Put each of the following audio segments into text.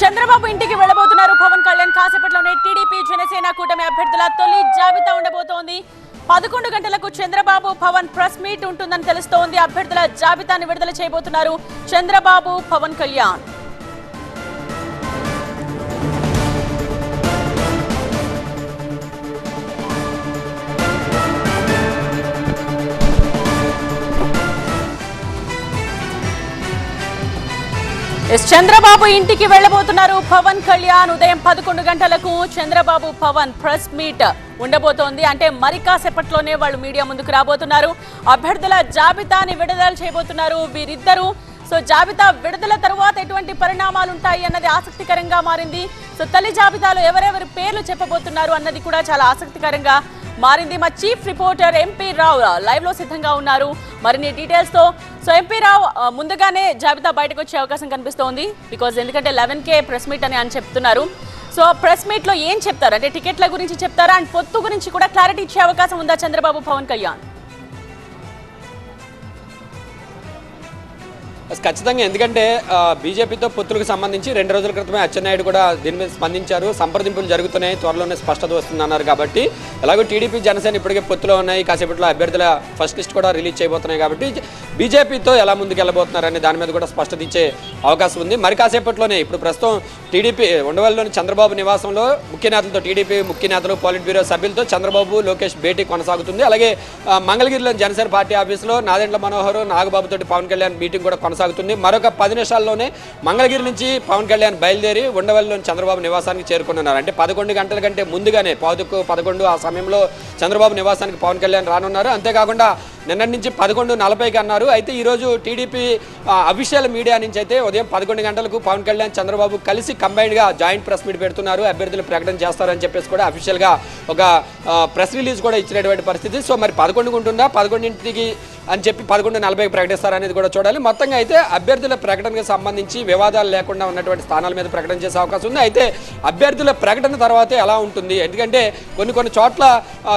చంద్రబాబు ఇంటికి వెళ్ళబోతున్నారు. పవన్ కళ్యాణ్ కాసేపట్లోనే టీడీపీ జనసేన కూటమి అభ్యర్థుల తొలి జాబితా ఉండబోతోంది. పదకొండు గంటలకు చంద్రబాబు పవన్ ప్రెస్ మీట్ ఉంటుందని తెలుస్తోంది. అభ్యర్థుల జాబితాను విడుదల చేయబోతున్నారు చంద్రబాబు పవన్ కళ్యాణ్. ఎస్ చంద్రబాబు ఇంటికి వెళ్ళబోతున్నారు పవన్ కళ్యాణ్. ఉదయం పదకొండు గంటలకు చంద్రబాబు పవన్ ప్రెస్ మీట్ ఉండబోతోంది. అంటే మరి కాసేపట్లోనే వాళ్ళు మీడియా ముందుకు రాబోతున్నారు. అభ్యర్థుల జాబితాని విడుదల చేయబోతున్నారు వీరిద్దరూ. సో జాబితా విడుదల తర్వాత ఎటువంటి పరిణామాలు ఉంటాయి అన్నది ఆసక్తికరంగా మారింది. సో తల్లి జాబితాలో ఎవరెవరి పేర్లు చెప్పబోతున్నారు అన్నది కూడా చాలా ఆసక్తికరంగా మారింది మా చీఫ్ రిపోర్టర్ ఎంపీ రావు లైవ్లో సిద్ధంగా ఉన్నారు. మరిన్ని డీటెయిల్స్తో సో ఎంపీ రావు ముందుగానే జాబితా బయటకు వచ్చే అవకాశం కనిపిస్తోంది. బికాజ్ ఎందుకంటే లెవెన్ కే ప్రెస్ మీట్ అని అని చెప్తున్నారు. సో ప్రెస్ మీట్లో ఏం చెప్తారు? అంటే టికెట్ల గురించి చెప్తారా? అండ్ పొత్తు గురించి కూడా క్లారిటీ ఇచ్చే అవకాశం ఉందా చంద్రబాబు పవన్ కళ్యాణ్? అసలు ఖచ్చితంగా. ఎందుకంటే బీజేపీతో పొత్తులకు సంబంధించి రెండు రోజుల క్రితమే అచ్చెన్నాయుడు కూడా దీని మీద స్పందించారు. సంప్రదింపులు జరుగుతున్నాయి. త్వరలోనే స్పష్టత వస్తుందన్నారు కాబట్టి. ఎలాగో టీడీపీ జనసేన ఇప్పటికే పొత్తులో ఉన్నాయి. కాసేపట్లో అభ్యర్థుల ఫస్ట్ లిస్ట్ కూడా రిలీజ్ చేయబోతున్నాయి కాబట్టి బీజేపీతో ఎలా ముందుకు వెళ్ళబోతున్నారనే దాని మీద కూడా స్పష్టత ఇచ్చే అవకాశం ఉంది. మరి కాసేపట్లోనే ఇప్పుడు ప్రస్తుతం టీడీపీ ఉండవల్లిలోని చంద్రబాబు నివాసంలో ముఖ్య నేతలతో టీడీపీ ముఖ్య నేతలు పాలిట్ బ్యూరో సభ్యులతో చంద్రబాబు లోకేష్ భేటీ కొనసాగుతుంది. అలాగే మంగళగిరిలోని జనసేన పార్టీ ఆఫీసులో నాదెండ్ల మనోహర్ నాగబాబుతో పవన్ కళ్యాణ్ మీటింగ్ కూడా కొనసాగుతుంది. మరొక పది నిమిషాల్లోనే మంగళగిరి నుంచి పవన్ కళ్యాణ్ బయలుదేరి ఉండవల్లిలోని చంద్రబాబు నివాసానికి చేరుకున్నారు అంటే పదకొండు గంటల కంటే ముందుగానే పాదుకు పదకొండు ఆ సమయంలో చంద్రబాబు నివాసానికి పవన్ కళ్యాణ్ రానున్నారు. అంతేకాకుండా నిన్నటి నుంచి పదకొండు నలభైకి అన్నారు. అయితే ఈరోజు టీడీపీ అఫీషియల్ మీడియా నుంచి అయితే ఉదయం పదకొండు గంటలకు పవన్ కళ్యాణ్ చంద్రబాబు కలిసి కంబైన్డ్గా జాయింట్ ప్రెస్ మీట్ పెడుతున్నారు. అభ్యర్థులు ప్రకటన చేస్తారని చెప్పేసి కూడా అఫీషియల్గా ఒక ప్రెస్ రిలీజ్ కూడా ఇచ్చినటువంటి పరిస్థితి. సో మరి పదకొండుకు ఉంటుందా? పదకొండింటికి అని చెప్పి పదకొండు నలభైకి ప్రకటిస్తారనేది కూడా చూడాలి. మొత్తంగా అయితే అభ్యర్థుల ప్రకటనకు సంబంధించి వివాదాలు లేకుండా ఉన్నటువంటి స్థానాల మీద ప్రకటన చేసే అవకాశం ఉంది. అయితే అభ్యర్థుల ప్రకటన తర్వాతే ఎలా ఉంటుంది? ఎందుకంటే కొన్ని కొన్ని చోట్ల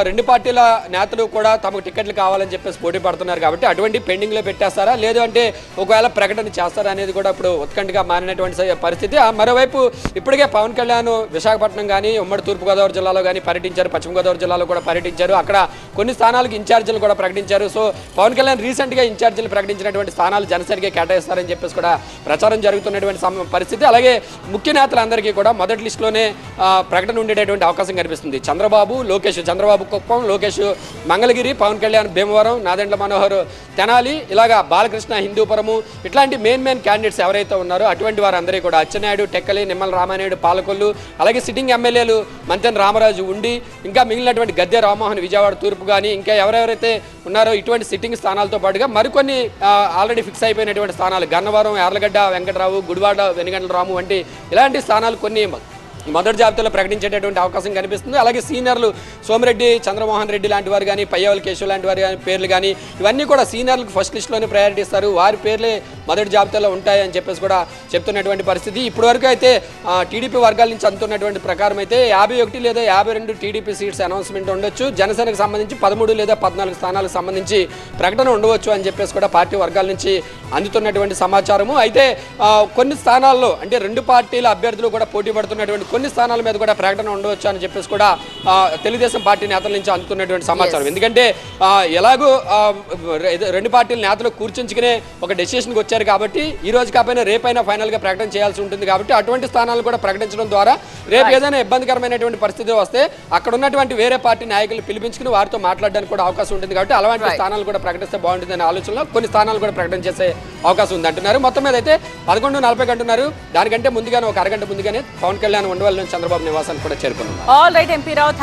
రెండు పార్టీల నేతలు కూడా తమకు టికెట్లు కావాలని చెప్పేసి పోటీ పడుతున్నారు కాబట్టి అటువంటి పెండింగ్లో పెట్టేస్తారా? లేదు అంటే ఒకవేళ ప్రకటన చేస్తారా అనేది కూడా ఇప్పుడు ఉత్కంఠగా మారినటువంటి పరిస్థితి. ఆ మరోవైపు ఇప్పటికే పవన్ కళ్యాణ్ విశాఖపట్నం కానీ ఉమ్మడి తూర్పుగోదావరి జిల్లాలో కానీ పర్యటించారు. పశ్చిమ గోదావరి జిల్లాలో కూడా పర్యటించారు. అక్కడ కొన్ని స్థానాలకు ఇన్ఛార్జీలు కూడా ప్రకటించారు. సో పవన్ కళ్యాణ్ రీసెంట్గా ఇన్ఛార్జీలు ప్రకటించినటువంటి స్థానాలు జనసేనకే కేటాయిస్తారని చెప్పేసి కూడా ప్రచారం జరుగుతున్నటువంటి సమ- పరిస్థితి. అలాగే ముఖ్య నేతలందరికీ కూడా మొదటి లిస్టులోనే ప్రకటన ఉండేటటువంటి అవకాశం కనిపిస్తుంది. చంద్రబాబు లోకేష్ చంద్రబాబు కుప్పం లోకేష్ మంగళగిరి పవన్ కళ్యాణ్ భీమవరం నాదెండ్ల మనోహర్ తెనాలి ఇలాగా బాలకృష్ణ హిందూపురము ఇట్లాంటి మెయిన్ మెయిన్ క్యాండిడేట్స్ ఎవరైతే ఉన్నారో అటువంటి వారందరూ కూడా అచ్చెన్నాయుడు టెక్కలి నిమ్మల రామానాయుడు పాలకొల్లు అలాగే సిట్టింగ్ ఎమ్మెల్యేలు మంతెన రామరాజు ఉండి ఇంకా మిగిలినటువంటి గద్దె రామ్మోహన్ విజయవాడ తూర్పు కానీ ఇంకా ఎవరెవరైతే ఉన్నారో ఇటువంటి సిట్టింగ్ స్థానాలతో పాటుగా మరికొన్ని ఆల్రెడీ ఫిక్స్ అయిపోయినటువంటి స్థానాలు గన్నవరం యార్లగడ్డ వెంకటరావు గుడివాడ వెనుగండ్ల రాము వంటి ఇలాంటి స్థానాలు కొన్ని మొదటి జాబితాలో ప్రకటించేటటువంటి అవకాశం కనిపిస్తుంది. అలాగే సీనియర్లు సోమిరెడ్డి చంద్రమోహన్ రెడ్డి లాంటి వారు కానీ పయ్యవల్ కేశవ్ లాంటి వారు కానీ పేర్లు కానీ ఇవన్నీ కూడా సీనియర్లకు ఫస్ట్ లిస్ట్లోనే ప్రయారిటీ ఇస్తారు. వారి పేర్లే మొదటి జాబితాలో ఉంటాయని చెప్పేసి కూడా చెప్తున్నటువంటి పరిస్థితి. ఇప్పటివరకు అయితే టీడీపీ వర్గాల నుంచి అందుతున్నటువంటి ప్రకారం అయితే యాభై ఒకటి లేదా యాభై రెండు టీడీపీ సీట్స్ అనౌన్స్మెంట్ ఉండొచ్చు. జనసేనకు సంబంధించి పదమూడు లేదా పద్నాలుగు స్థానాలకు సంబంధించి ప్రకటన ఉండవచ్చు అని చెప్పేసి కూడా పార్టీ వర్గాల నుంచి అందుతున్నటువంటి సమాచారము. అయితే కొన్ని స్థానాల్లో అంటే రెండు పార్టీల అభ్యర్థులు కూడా పోటీ పడుతున్నటువంటి కొన్ని స్థానాల మీద కూడా ప్రకటన ఉండవచ్చు అని చెప్పేసి కూడా తెలుగుదేశం పార్టీ నేతల నుంచి అందుతున్నటువంటి సమాచారం. ఎందుకంటే ఎలాగో రెండు పార్టీల నేతలు కూర్చుంచుకునే ఒక డెసిషన్కి వచ్చారు కాబట్టి ఈ రోజు కాకపోయినా రేపైనా ఫైనల్గా ప్రకటన చేయాల్సి ఉంటుంది కాబట్టి అటువంటి స్థానాలు కూడా ప్రకటించడం ద్వారా రేపు ఏదైనా ఇబ్బందికరమైనటువంటి పరిస్థితి వస్తే అక్కడ ఉన్నటువంటి వేరే పార్టీ నాయకులు పిలిపించుకుని వారితో మాట్లాడడానికి కూడా అవకాశం ఉంటుంది కాబట్టి అలాంటి. స్థానాలు కూడా ప్రకటిస్తే బాగుంటుంది అనే ఆలోచనలో కొన్ని స్థానాలు కూడా ప్రకటన చేసే అవకాశం ఉంది అంటున్నారు మొత్తం మీద అయితే పదకొండు నలభై అంటున్నారు దానికంటే ముందుగానే ఒక అరగంట ముందుగానే పవన్ కళ్యాణ్ ఉండవల్లి నుంచి చంద్రబాబు నివాసానికి కూడా చేరుకున్నారు ఆల్ రైట్ ఎంపీ రావు